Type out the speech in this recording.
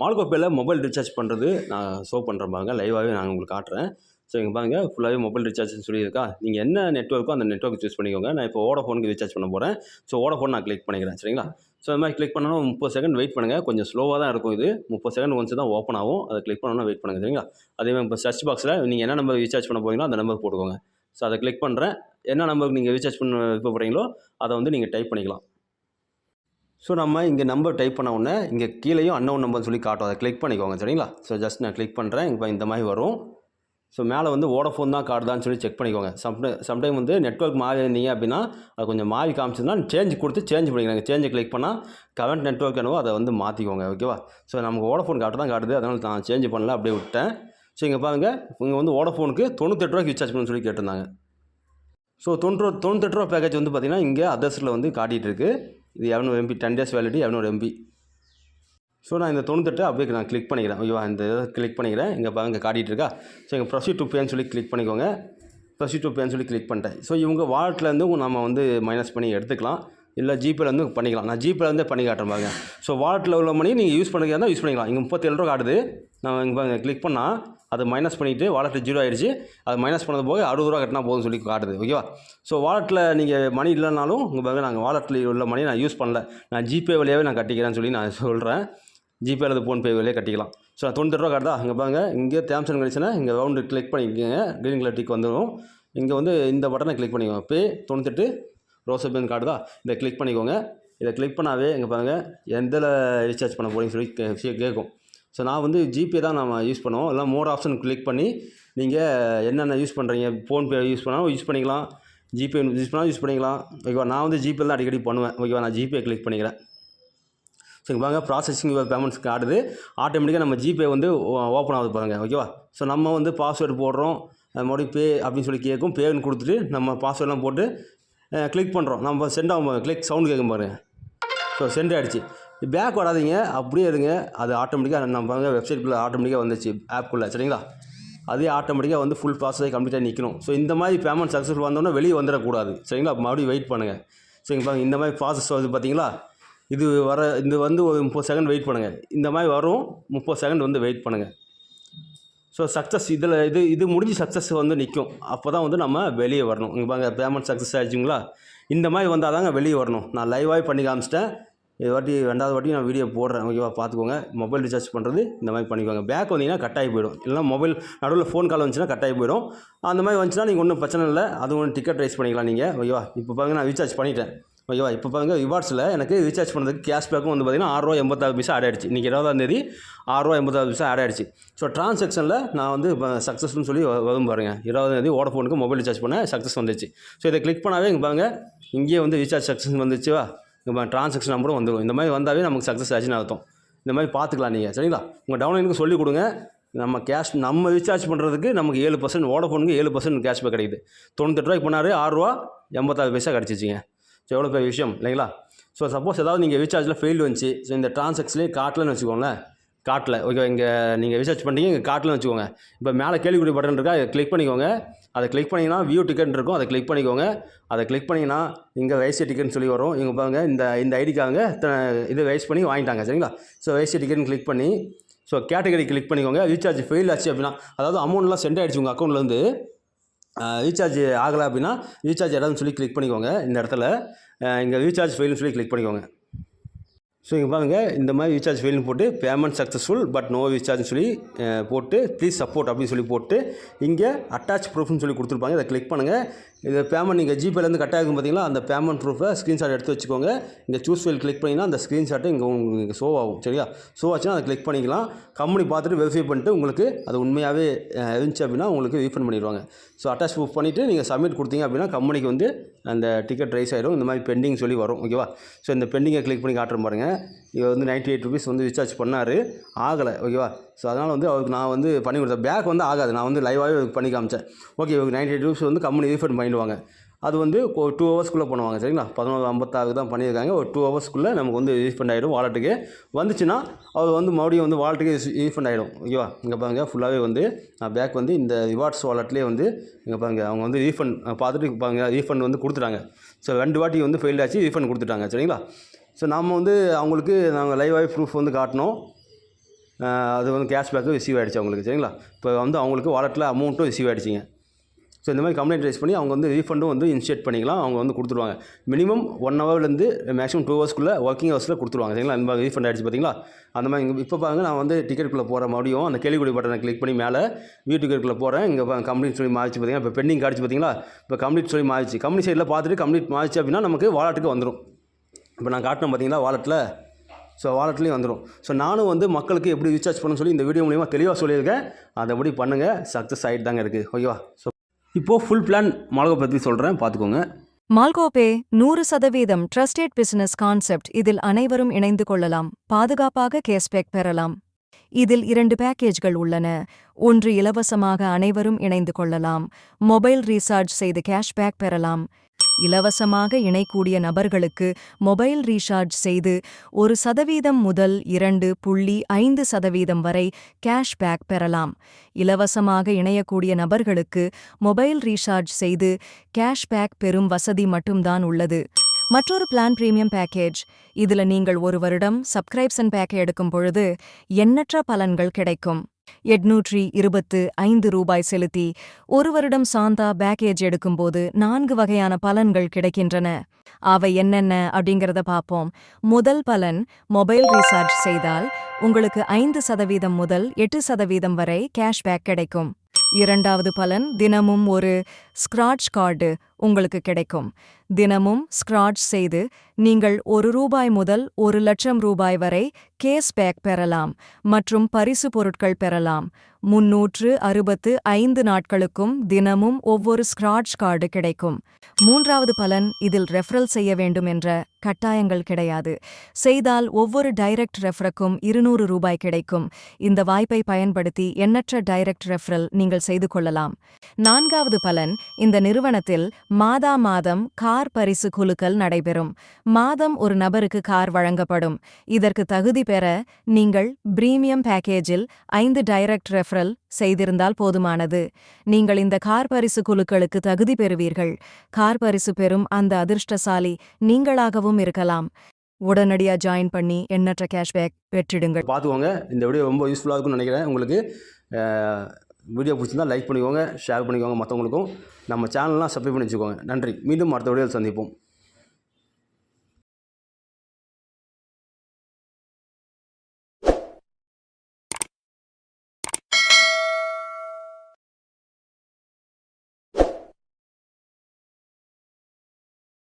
மால்கோப்பையில் mobile recharge பண்ணுறது நான் show பண்ணுறேன் பாருங்க. லைவாகவே நான் உங்களுக்கு காட்டுறேன். ஸோ இங்கே பாருங்க ஃபுல்லாகவே மொபைல் ரீசார்ஜ்னு சொல்லியிருக்கா. நீங்கள் என்ன நெட்ஒர்க்கோ அந்த நெட்ஒர்க் சூஸ் பண்ணிக்கோங்க. நான் இப்போ ஓடஃபோனுக்கு ரீசார்ஜ் பண்ண போகிறேன் ஸோ ஓடோஃபோன் நான் கிளிக் பண்ணிக்கிறேன் சரிங்களா? ஸோ இந்த மாதிரி கிளிக் பண்ணணும் முப்பது செகண்ட் வெயிட் பண்ணுங்கள் கொஞ்சம் ஸ்லோவாக தான் இருக்கும் இது. முப்பது செகண்ட் ஒன்ஸ் தான் ஓப்பன் ஆகும். அதை கிளிக் பண்ணணும்னா வெயிட் பண்ணுங்கள் சரிங்களா? அதே மாதிரி இப்போ சர்ச் பாக்ஸில் நீங்கள் என்ன நம்பர் ரீசார்ஜ் பண்ண போகிறீங்களோ அந்த நம்பர் போட்டுக்கோங்க. ஸோ அதை கிளிக் பண்ணுறேன் என்ன நம்பருக்கு நீங்கள் ரீசார்ஜ் பண்ண விருப்பப்படுறீங்களோ அதை வந்து நீங்கள் டைப் பண்ணிக்கலாம். ஸோ நம்ம இங்கே நம்பர் டைப் பண்ண உடனே இங்கே கீழேயும் அன்னோன் நம்பர்னு சொல்லி காட்டும். அதை கிளிக் பண்ணிக்கோங்க சரிங்களா? ஸோ ஜஸ்ட் நான் கிளிக் பண்ணுறேன் இப்போ இந்த மாதிரி வரும். ஸோ மேலே வந்து ஓடஃபோன் தான் கார்டுதான்னு சொல்லி செக் பண்ணிக்கோங்க. சம்டை சம்டைம் வந்து நெட்ஒர்க் மாறி இருந்தீங்க அப்படின்னா அது கொஞ்சம் மாறி காமிச்சதுன்னா சேஞ்ச் கொடுத்து சேஞ்ச் பண்ணிக்கிறாங்க சேஞ்சை கிளிக் பண்ணால் கரண்ட் நெட்ஒர்க் என்னவோ அதை வந்து மாற்றிக்கோங்க ஓகேவா ஸோ நமக்கு ஓடஃபோன் கார்டு தான் காட்டுது. அதனால் நான் சேஞ்ச் பண்ணல அப்படியே விட்டேன் ஸோ இங்கே பாருங்கள் இங்கே வந்து ஓடஃபோனுக்கு தொண்ணூத்தெட்டு ரூபாய்க்கு ரீசார்ஜ் பண்ணணும்னு சொல்லி கேட்டிருந்தாங்க. ஸோ தொண்ணூறு தொண்ணூத்தெட்டு ரூபா பேக்கேஜ் வந்து பார்த்திங்கன்னா இங்கே அதர்ஸில் வந்து காட்டிகிட்டு இது எவ்வளோ எம்பி டென் டேஸ் வேலிட்டி எவ்வளோ எம்பி ஸோ நான் இந்த தொண்ணூத்தெட்டு அப்படியே நான் கிளிக் பண்ணிக்கிறேன். ஐயோ இந்த இதை கிளிக் பண்ணிக்கிறேன். இங்கே பாருங்க காட்டிகிட்டு இருக்கா? ஸோ இங்கே ப்ரொசீட் டு பேன்னு சொல்லி கிளிக் பண்ணிக்கோங்க. ப்ரொசீட் டு பேன்னு சொல்லி கிளிக் பண்ணிட்டேன். ஸோ இவங்க வாலெட்லேருந்து நம்ம வந்து மைனஸ் பண்ணி எடுத்துக்கலாம். இல்லை ஜிபேலேருந்து பண்ணிக்கலாம். நான் ஜிபேலேருந்தே பண்ணி காட்டுறேன் பாருங்க. ஸோ வாலெட்டில் உள்ள மணி நீங்கள் யூஸ் பண்ணிக்கிறதா இருந்தால் யூஸ் பண்ணிக்கலாம். இங்கே முப்பத்தேழு ரூபா காட்டுது. நான் இங்கே கிளிக் பண்ணால் அதை மைனஸ் பண்ணிவிட்டு வாலெட்டில் ஜீரோ ஆகிடுச்சு அது மைனஸ் பண்ணது போக அறுபது ரூபா கட்டினா போதும் சொல்லி காட்டுது. ஓகேவா ஸோ வாலெட்டில் நீங்கள் மணி இல்லைனாலும் உங்கள் பாருங்க நாங்கள் வாலெட்டில் உள்ள மணியை நான் யூஸ் பண்ணல. நான் ஜிபே வழியாகவே நான் கட்டிக்கிறேன்னு சொல்லி நான் சொல்கிறேன் ஜிபே அல்லது ஃபோன்பே வழியாக கட்டிக்கலாம். ஸோ நான் தொண்ணூறு ரூபா காட்டுதா? அங்கே பாருங்க. இங்கே டேர்ம்ஸ் அண்ட் கண்டிஷனை இங்கே ரவுண்டு கிளிக் பண்ணிக்கோங்க. க்ரீன் கலர் டிக் வந்துடும் இங்கே வந்து இந்த பட்டனை கிளிக் பண்ணிக்கோங்க. பே தொண்ணூத்தெட்டு ரோசபேன் கார்டு இதை கிளிக் பண்ணிக்கோங்க. இதை கிளிக் பண்ணாவே இங்கே பாருங்கள் எந்த ரீசார்ஜ் பண்ண போகிறீங்கன்னு சொல்லி கே- கேட்கும் ஸோ நான் வந்து ஜிபே தான் நம்ம யூஸ் பண்ணுவோம். எல்லாம் மோர் ஆப்ஷன் கிளிக் பண்ணி நீங்கள் என்னென்ன யூஸ் பண்ணுறீங்க ஃபோன்பே யூஸ் பண்ணாலும் யூஸ் பண்ணிக்கலாம். ஜிபே யூஸ் பண்ணாலும் யூஸ் பண்ணிக்கலாம். ஓகேவா நான் வந்து ஜிபே தான் அடிக்கடி பண்ணுவேன். ஓகேவா நான் ஜிபே கிளிக் பண்ணிக்கிறேன். ஸோ இங்கே பாருங்க ப்ராசஸிங் பேமெண்ட்ஸ் காட்டுது. ஆட்டோமேட்டிக்காக நம்ம ஜிபே வந்து ஓப்பன் ஆகுது பாருங்கள் ஓகேவா ஸோ நம்ம வந்து பாஸ்வேர்டு போடுறோம். அது மறுபடியும் பே அப்படின்னு சொல்லி கேட்கும் பேன்னு கொடுத்துட்டு நம்ம பாஸ்வேர்டெலாம் போட்டு கிளிக் பண்ணுறோம் நம்ம சென்ட் ஆகும் கிளிக் சவுண்ட் கேட்கும் பாருங்கள் ஸோ சென்ட் ஆகிடுச்சு பேக் வராதீங்க அப்படியே இருங்க. அது ஆட்டோமேட்டிக்காக நம்ம பாருங்க வெப்சைட்குள்ளே ஆட்டோமேட்டிக்காக வந்துச்சு ஆப்குள்ளே சரிங்களா? அதே ஆட்டோமேட்டிக்காக வந்து ஃபுல் ப்ராசஸை கம்ப்ளீட்டாக நிற்கணும் ஸோ இந்த மாதிரி பேமெண்ட் சக்ஸஸ்ஃபுல் வந்தோடனே வெளியே வந்துடக்கூடாது. சரிங்களா? மறுபடியும் வெயிட் பண்ணுங்கள் சரிங்க பாருங்க இந்த மாதிரி ப்ராசஸ் வருது பார்த்தீங்களா இது வர இது வந்து ஒரு முப்பது செகண்ட் வெயிட் பண்ணுங்கள் இந்த மாதிரி வரும் முப்பது செகண்ட் வந்து வெயிட் பண்ணுங்கள் ஸோ சக்ஸஸ் இதில் இது இது முடிஞ்சு சக்ஸஸ் வந்து நிற்கும் அப்போ தான் வந்து நம்ம வெளியே வரணும். இங்கே பாருங்கள் பேமெண்ட் சக்ஸஸ் ஆகிடுச்சிங்களா இந்த மாதிரி வந்தால் தாங்க வெளியே வரணும். நான் லைவாகவே பண்ணி காமிச்சிட்டேன். இது வாட்டி ரெண்டாவது வாட்டி நான் வீடியோ போடுறேன். ஓகேவா? பார்த்துக்கோங்க. மொபைல் ரீசார்ஜ் பண்ணுறது இந்த மாதிரி பண்ணிக்கோங்க. பேக் வந்தீங்கன்னா கட்டாகி போயிடும். இல்லைனா மொபைல் நடுவில் ஃபோன் கால் வந்துச்சுன்னா கட்டாயி போயிடும். அந்த மாதிரி வந்துச்சுன்னா நீங்கள் ஒன்றும் பிரச்சனை இல்லை. அது ஒன்று டிக்கெட் ரைஸ் பண்ணிக்கலாம் நீங்கள் ஓகேவா? இப்போ பாருங்க நான் ரீசார்ஜ் பண்ணிட்டேன். ஓகேவா? இப்போ பாருங்க ரிவார்ட்ஸில் எனக்கு ரீசார்ஜ் பண்ணுறதுக்கு கேஷ்பேக்கும் வந்து பார்த்தீங்கன்னா ஆறுரூவா எண்பத்தாறு பைசா ஆட் ஆயிடுச்சு. இன்றைக்கி இருபதாம் தேதி ஆறுரூவா எண்பத்தாறு பைசா ஆட் ஆயிடுச்சு. ஸோ ட்ரான்சாக்ஷனில் நான் வந்து இப்போ சக்ஸஸ்னு சொல்லி வரும் பாருங்க. இருபதாம் தேதி ஓடஃபோனுக்கு மொபைல் ரீசார்ஜ் பண்ண சக்ஸஸ் வந்துச்சு. ஸோ இதை கிளிக் பண்ணாவே இங்கே பாருங்க இங்கேயே வந்து ரீசார்ஜ் சக்ஸஸ் வந்துச்சுவா? டிரான்சாக்ஷன் நம்பரும் வந்துடும் இந்த மாதிரி வந்தாவே நமக்கு சக்ஸஸ் ஆச்சுன்னு அர்த்தம். இந்த மாதிரி பார்த்துக்கலாம் நீங்கள் சரிங்களா? உங்கள் டவுன்லைனுக்கு சொல்லிக் கொடுங்க. நம்ம கேஷ் நம்ம ரீசார்ஜ் பண்ணுறதுக்கு நமக்கு ஏழு பர்சன்ட் ஓடஃபோனுக்கு ஏழு பர்சன்ட் கேஷ்பேக் கிடைக்குது. தொண்ணூத்தெட்டு ரூபாய்க்கு பண்ணாரு ஆறுரூவா எண்பத்தாறு பைசா கிடச்சிச்சிங்க. ஸோ எவ்வளோ பெரிய விஷயம் இல்லைங்களா? ஸோ சப்போஸ் ஏதாவது நீங்கள் ரீசார்ஜில் ஃபெயில் வந்துச்சு. ஸோ இந்த ட்ரான்சாக்ஷன்லேயே காட்டலன்னு வச்சுக்கோங்களேன். காட்டில். ஓகே இங்கே நீங்கள் ரீசார்ஜ் பண்ணிட்டீங்க இங்கே காட்டில் வச்சுக்கோங்க. இப்போ மேலே கேள்விக்குறி பட்டன் இருக்கா அதை கிளிக் பண்ணிக்கோங்க. அதை கிளிக் பண்ணிங்கன்னா வியூ டிக்கெட் இருக்கும் அதை கிளிக் பண்ணிக்கோங்க. அதை கிளிக் பண்ணிங்கன்னா இங்கே வைசி டிக்கெட்னு சொல்லி வரும். இங்கே பாருங்க இந்த இந்த ஐடிக்காக இது வைஸ் பண்ணி வாங்கிட்டாங்க சரிங்களா? ஸோ வைசி டிக்கெட்னு கிளிக் பண்ணி ஸோ கேட்டகரி கிளிக் பண்ணிக்கோங்க. ரீசார்ஜ் ஃபெயில் ஆச்சு அப்படின்னா அதாவது அமௌண்ட்லாம் சென்ட் ஆகிடுச்சு உங்கள் அக்கௌண்ட்லேருந்து ரீசார்ஜ் ஆகலை அப்படின்னா ரீசார்ஜ் இடம்னு சொல்லி கிளிக் பண்ணிக்கோங்க இந்த இடத்துல. இங்கே ரீசார்ஜ் ஃபெயில்னு சொல்லி கிளிக் பண்ணிக்கோங்க. ஸோ இங்கே பாருங்க இந்த மாதிரி ரீசார்ஜ் ஃபெயில்னு போட்டு பேமெண்ட் சக்ஸஸ்ஃபுல் பட் நோ ரீசார்ஜ்னு சொல்லி போட்டு ப்ளீஸ் சப்போர்ட் அப்படின்னு சொல்லி போட்டு இங்கே அட்டாச் ப்ரூஃப்னு சொல்லி கொடுத்துருப்பாங்க. இதை கிளிக் பண்ணுங்கள் இது பேமெண்ட் நீங்கள் ஜிபேலேருந்து கட் ஆகும் பார்த்தீங்களா அந்த பேமெண்ட் ப்ரூஃபை ஸ்க்ரீன்ஷாட் எடுத்து வச்சுக்கோங்க. இங்கே சூஸ் ஃபைல் கிளிக் பண்ணிங்கன்னா அந்த ஸ்க்ரீன்ஷாட்டை இங்கே உங்களுக்கு ஷோ ஆகும். சரியா? ஷோ ஆச்சுன்னா அதை கிளிக் பண்ணிக்கலாம். கம்பெனி பார்த்துட்டு வெரிஃபை பண்ணிட்டு உங்களுக்கு அது உண்மையாகவே இருந்துச்சு அப்படின்னா உங்களுக்கு ரீஃபண்ட் பண்ணிடுவாங்க. ஸோ அட்டாச் ப்ரூஃப் பண்ணிவிட்டு நீங்கள் சப்மிட் கொடுத்தீங்க அப்படின்னா கம்பெனிக்கு வந்து அந்த டிக்கெட் ரைஸ் ஆகிடும் இந்த மாதிரி பெண்டிங் சொல்லி வரும். ஓகேவா ஸோ இந்த பெண்டிங்கை கிளிக் பண்ணி காட்டுற பாருங்கள் இவர் வந்து நைன்ட்டி எயிட் ருபீஸ் வந்து ரீசார்ஜ் பண்ணார். ஆகலை ஓகேவா ஸோ அதனால் வந்து அவருக்கு நான் வந்து பண்ணி கொடுத்தேன். பேக் வந்து ஆகாது. நான் வந்து லைவாகவே பண்ணி காமிச்சேன். ஓகே இவருக்கு நைன்ட்டி எயிட் ருபீஸ் வந்து கம்பெனி ரீஃபண்ட் பண்ணிடுவாங்க. அது வந்து ஒரு டூ ஹவர்ஸ்க்குள்ளே பண்ணுவாங்க சரிங்களா? பதினோரு ஐம்பத்தாறு தான் பண்ணியிருக்காங்க. ஒரு டூ ஹவர்ஸ்க்குள்ளே நமக்கு வந்து ரீஃபண்ட் ஆகிடும் வாலெட்டுக்கு வந்துச்சுன்னா அவர் வந்து மறுபடியும் வந்து வாலெட்டுக்கு ரீஃபண்ட் ஆகிடும் ஓகேவா இங்கே பாருங்க ஃபுல்லாகவே வந்து நான் பேக் வந்து இந்த ரிவார்ட்ஸ் வாலெட்லேயே வந்து இங்கே பாருங்க அவங்க வந்து ரீஃபண்ட் பார்த்துட்டு பாருங்க ரீஃபண்ட் வந்து கொடுத்துட்டாங்க. ஸோ ரெண்டு வாட்டி வந்து ஃபெயில் ஆச்சு ரீஃபண்ட் கொடுத்துட்டாங்க சரிங்களா? ஸோ நம்ம வந்து அவங்களுக்கு நாங்கள் லைவாகவே ப்ரூஃப் வந்து காட்டினோம் அது வந்து கேஷ்பேக்கும் ரிசீவ் ஆகிடுச்சு அவங்களுக்கு சரிங்களா? இப்போ வந்து அவங்களுக்கு வாலெட்டில் அமௌண்ட்டும் ரிசீவ் ஆகிடுச்சிங்க ஸோ இந்த மாதிரி கம்ப்ளைண்ட் ரைஸ் பண்ணி அவங்க வந்து ரீஃபண்டும் வந்து இன்ஸ்டேட் பண்ணிக்கலாம். அவங்க வந்து கொடுத்துருவாங்க. மினிமம் ஒன் ஹவர்லேருந்து மேக்ஸிமம் டூ ஹவர்ஸ்க்குள்ளே ஒர்க்கிங் ஹவர்ஸில் கொடுத்துருவாங்க சரிங்களா? அந்த மாதிரி ரீஃபண்ட் ஆகிடுச்சு பார்த்தீங்களா அந்த மாதிரி இங்கே இப்போ பாருங்க நான் வந்து டிக்கெட்டுக்குள்ளே போகிற மறுபடியும் அந்த கேள்விக்குடி பட்டனை கிளிக் பண்ணி மேலே வியூ டிக்கெட்டுக்குள்ளே போகிறேன் இங்கே கம்ப்ளீட் சொல்லி மாறிச்சு பார்த்தீங்கன்னா இப்போ பெண்டிங் காடிச்சு பார்த்தீங்களா இப்போ கம்ப்ளீட் சொல்லி மாறிச்சு கம்பெனி சைடில் பார்த்துட்டு கம்ப்ளீட் மாறிச்சு அப்படின்னா நமக்கு வாலெட்டுக்கு வந்துடும் இப்போ நான் காட்டினேன் பார்த்தீங்களா வாலெட்டில் ஸோ வாலெட்லேயும் வந்துடும் ஸோ நானும் வந்து மக்களுக்கு எப்படி ரீசார்ஜ் பண்ணணும்னு சொல்லி இந்த வீடியோ மூலிமா தெளிவாக சொல்லியிருக்கேன். அதைப்படி பண்ணுங்கள் சக்ஸஸ் ஆகிட்டு தாங்க இருக்குது ஓகேவா ஸோ இப்போது ஃபுல் பிளான் மாலகோ பற்றி சொல்கிறேன் பார்த்துக்கோங்க. மால்கோபே நூறு சதவீதம் ட்ரஸ்டேட் பிசினஸ் கான்செப்ட் இதில் அனைவரும் இணைந்து கொள்ளலாம். பாதுகாப்பாக கேஷ்பேக் பெறலாம். இதில் இரண்டு பேக்கேஜ்கள் உள்ளன. ஒன்று இலவசமாக அனைவரும் இணைந்து கொள்ளலாம். மொபைல் ரீசார்ஜ் செய்து கேஷ்பேக் பெறலாம். இலவசமாக இணைக்கூடிய நபர்களுக்கு மொபைல் ரீசார்ஜ் செய்து ஒரு சதவீதம் முதல் இரண்டு புள்ளி ஐந்து சதவீதம் வரை கேஷ்பேக் பெறலாம். இலவசமாக இணையக்கூடிய நபர்களுக்கு மொபைல் ரீசார்ஜ் செய்து கேஷ்பேக் பெறும் வசதி மட்டும்தான் உள்ளது. மற்றொரு பிளான் பிரீமியம் பேக்கேஜ். இதுல நீங்கள் ஒரு வருடம் சப்ஸ்கிரைப்ஷன் பேக்கை எடுக்கும் பொழுது எண்ணற்ற பலன்கள் கிடைக்கும். எட்நூற்றி இருபத்து ஐந்து ரூபாய் செலுத்தி ஒரு வருடம் சாந்தா பேக்கேஜ் எடுக்கும்போது நான்கு வகையான பலன்கள் கிடைக்கின்றன. அவை என்னென்ன அப்படிங்கறத பார்ப்போம். முதல் பலன் மொபைல் ரீசார்ஜ் செய்தால் உங்களுக்கு ஐந்து சதவீதம் முதல் எட்டு சதவீதம் வரை கேஷ்பேக் கிடைக்கும். இரண்டாவது பலன் தினமும் ஒரு ஸ்க்ராட்ச் கார்டு உங்களுக்கு கிடைக்கும். தினமும் ஸ்க்ராட்ச் செய்து நீங்கள் ஒரு ரூபாய் முதல் ஒரு லட்சம் ரூபாய் வரை கேஸ் பேக் பெறலாம் மற்றும் பரிசு பொருட்கள் பெறலாம். முன்னூற்று அறுபத்து ஐந்து நாட்களுக்கும் தினமும் ஒவ்வொரு ஸ்க்ராட்ச் கார்டு கிடைக்கும். மூன்றாவது பலன் இதில் ரெஃபரல் செய்ய வேண்டும் என்ற கட்டாயங்கள் கிடையாது. செய்தால் ஒவ்வொரு டைரக்ட் ரெஃபரக்கும் இருநூறு ரூபாய் கிடைக்கும். இந்த வாய்ப்பை பயன்படுத்தி எண்ணற்ற டைரக்ட் ரெஃபரல் நீங்கள் செய்து கொள்ளலாம். நான்காவது பலன் இந்த நிறுவனத்தில் மாதா மாதம் கார் பரிசு குழுக்கள் நடைபெறும். மாதம் ஒரு நபருக்கு கார் வழங்கப்படும். இதற்கு தகுதி பெற நீங்கள் பிரீமியம் பேக்கேஜில் ஐந்து டைரக்ட் ரெஃபரல் செய்திருந்தால் போதுமானது. நீங்கள் இந்த கார் பரிசு குழுக்களுக்கு தகுதி பெறுவீர்கள். கார் பரிசு பெறும் அந்த அதிர்ஷ்டசாலி நீங்களாகவும் இருக்கலாம். உடனடியா ஜாயின் பண்ணி எண்ணற்ற கேஷ்பேக் பெற்றிடுங்கள். பார்த்துக்கோங்க. இந்த வீடியோ ரொம்ப யூஸ்ஃபுல்லாக இருக்கும்னு நினைக்கிறேன். உங்களுக்கு வீடியோ பிடிச்சிருந்தா லைக் பண்ணிக்கோங்க ஷேர் பண்ணிக்கோங்க மற்றவங்களுக்கும் நம்ம சேனல்லாம் சப்ஸ்கிரைப் பண்ணி வச்சுக்கோங்க நன்றி. மீண்டும் அடுத்த வீடியோவில் சந்திப்போம்.